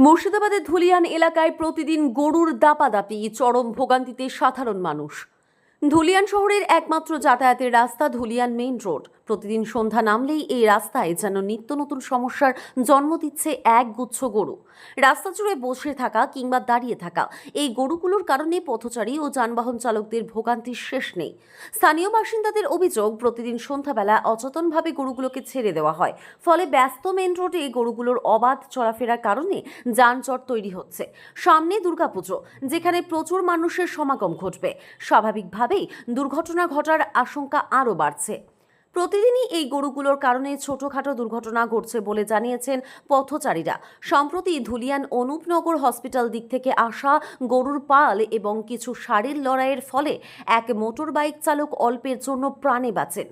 মুর্শিদাবাদের ধুলিয়ান এলাকায় প্রতিদিন গরুর দাপাদাপি, চরম ভোগান্তিতে সাধারণ মানুষ। ধুলিয়ান শহরের একমাত্র যাতায়াতের রাস্তা ধুলিয়ান মেইন রোড। প্রতিদিন সন্ধ্যা নামলেই এই রাস্তায় যেন নিত্য নতুন সমস্যার জন্ম দিচ্ছে এক গুচ্ছ গরু। রাস্তা জুড়ে বসে থাকা কিংবা দাঁড়িয়ে থাকা, এই গরুগুলোর কারণে পথচারী ও যানবাহন চালকদের ভোগান্তির শেষ নেই। স্থানীয় বাসিন্দাদের অভিযোগ, প্রতিদিন সন্ধ্যাবেলা অচেতনভাবে গরুগুলোকে ছেড়ে দেওয়া হয়। ফলে ব্যস্ত মেন রোডে গরুগুলোর অবাধ চলাফেরার কারণে যানজট তৈরি হচ্ছে। সামনে দুর্গাপুজো, যেখানে প্রচুর মানুষের সমাগম ঘটবে। স্বাভাবিকভাবেই দুর্ঘটনা ঘটার আশঙ্কা আরও বাড়ছে। প্রতিদিনই এই গরুগুলোর কারণে ছোটখাটো দুর্ঘটনা ঘটছে বলে জানিয়েছেন পথচারীরা। সম্প্রতি ধুলিয়ান অনুপনগর হসপিটাল দিক থেকে আসা গরুর পাল এবং কিছু শাড়ির লড়াইয়ের ফলে এক মোটর বাইক চালক অল্পের জন্য প্রাণে বাঁচেন।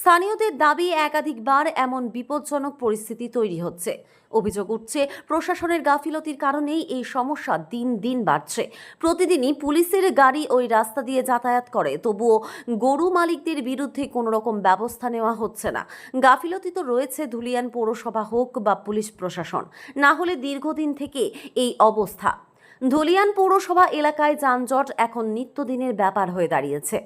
স্থানীয়দের দাবি একাধিকবার এমন বিপজ্জনক পরিস্থিতি তৈরি হচ্ছে। অভিযোগ উঠছে, প্রশাসনের গাফিলতির কারণেই এই সমস্যা দিন দিন বাড়ছে। প্রতিদিনই পুলিশের গাড়ি ওই রাস্তা দিয়ে যাতায়াত করে, তবুও গরু মালিকদের বিরুদ্ধে কোনো রকম ব্যবস্থা নেওয়া হচ্ছে না। গাফিলতি তো রয়েছে ধুলিয়ান পৌরসভা হোক বা পুলিশ প্রশাসন। না হলে দীর্ঘদিন থেকে এই অবস্থা ধুলিয়ান পৌরসভা এলাকায় যানজট এখন নিত্যদিনের ব্যাপার হয়ে দাঁড়িয়েছে।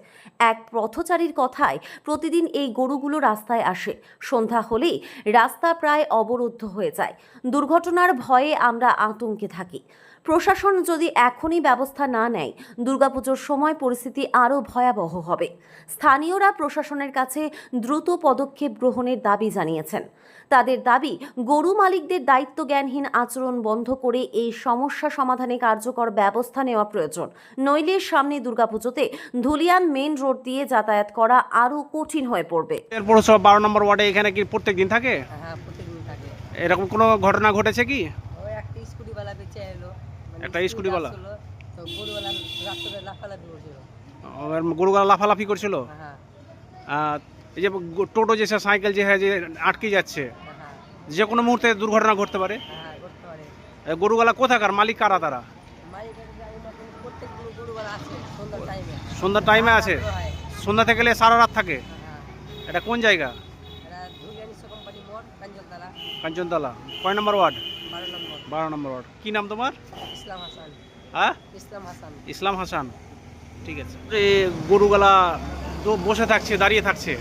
এক পথচারীর কথায় প্রতিদিন এই গরুগুলো রাস্তায় আসে। সন্ধ্যা হলেই রাস্তা প্রায় অবরুদ্ধ হয়ে যায়। দুর্ঘটনার ভয়ে আমরা আতঙ্কে থাকি। প্রশাসন যদি এখনই ব্যবস্থা না নেয়, দুর্গাপুজোর সময় পরিস্থিতি আরও ভয়াবহ হবে। স্থানীয়রা প্রশাসনের কাছে দ্রুত পদক্ষেপ গ্রহণের দাবি জানিয়েছেন। তাদের দাবি, গরু মালিকদের দায়িত্ব জ্ঞানহীন আচরণ বন্ধ করে এই সমস্যা সমাধানে কার্যকর ব্যবস্থা নেওয়া প্রয়োজন। নইলে সামনে দুর্গাপুজোতে ধুলিয়ান মেন রোড দিয়ে যাতায়াত করা আরও কঠিন হয়ে পড়বে। এর পৌরসভা বারো নম্বর ওয়ার্ডে এখানে কি প্রত্যেক দিন থাকে? হ্যাঁ থাকে। এরকম কোনো ঘটনা ঘটেছে কি? একটা স্কুটিওয়ালা বেঁচে এলো। মানে গরুওয়ালা লাফালাফি করছিল। গরুগুলা লাফালাফি করছিল? হ্যাঁ এই যে গো- টোটো যে সাইকেল যে হ্যাঁ যে আটকে যাচ্ছে হ্যাঁ যে কোনো মুহূর্তে দুর্ঘটনা ঘটতে পারে? হ্যাঁ গরুগুলা কোথাকার? মালিক কারা তারা? সন্ধ্যার টাইমে আছে সন্ধ্যা থেকে গেলে সারা রাত থাকে? হ্যাঁ। এটা কোন জায়গা? এরা ধুলিয়ানিসা কোম্পানি মোড় কাঞ্জলতলা কাঞ্চনতলা। কয় নম্বর ওয়ার্ড? বারো নম্বর। ওয়ার্ড। কি নাম তোমার? ইসলাম হাসান। হ্যাঁ? ইসলাম হাসান। ইসলাম হাসান। ঠিক আছে। এই গরুগুলা তো বসে থাকছে দাঁড়িয়ে থাকছে।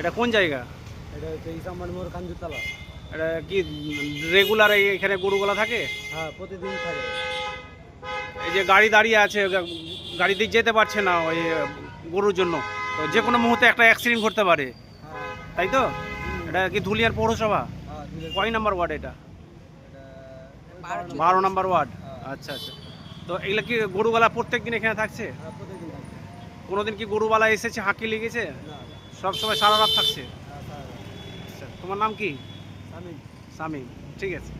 এটা কোন জায়গা? এটা হচ্ছে ইসামাল মোড় কাঞ্জুতলা এটা কি রেগুলার এখানে গরুগুলা থাকে? হ্যাঁ প্রতিদিন থাকে। এই যে গাড়ি দাঁড়িয়ে আছে গাড়ি দিয়ে যেতে পারছে না ওই গরুর জন্য। তো যে কোনো মুহূর্তে একটা অ্যাক্সিডেন্ট ঘটতে পারে। তাই তো? এটা কি ধুলিয়ার পৌরসভা? কয় নাম্বার ওয়ার্ড এটা? বারো বারো নাম্বার ওয়ার্ড। আচ্ছা আচ্ছা। তো এগুলা কি গরুবালা প্রত্যেক দিন এখানে থাকছে? কোনোদিন কি গরুবালা এসেছে হাঁকি লেগেছে? না না, সব সময় সারা রাত থাকছে? আচ্ছা তোমার নাম কি? আমি সামিম ঠিক আছে।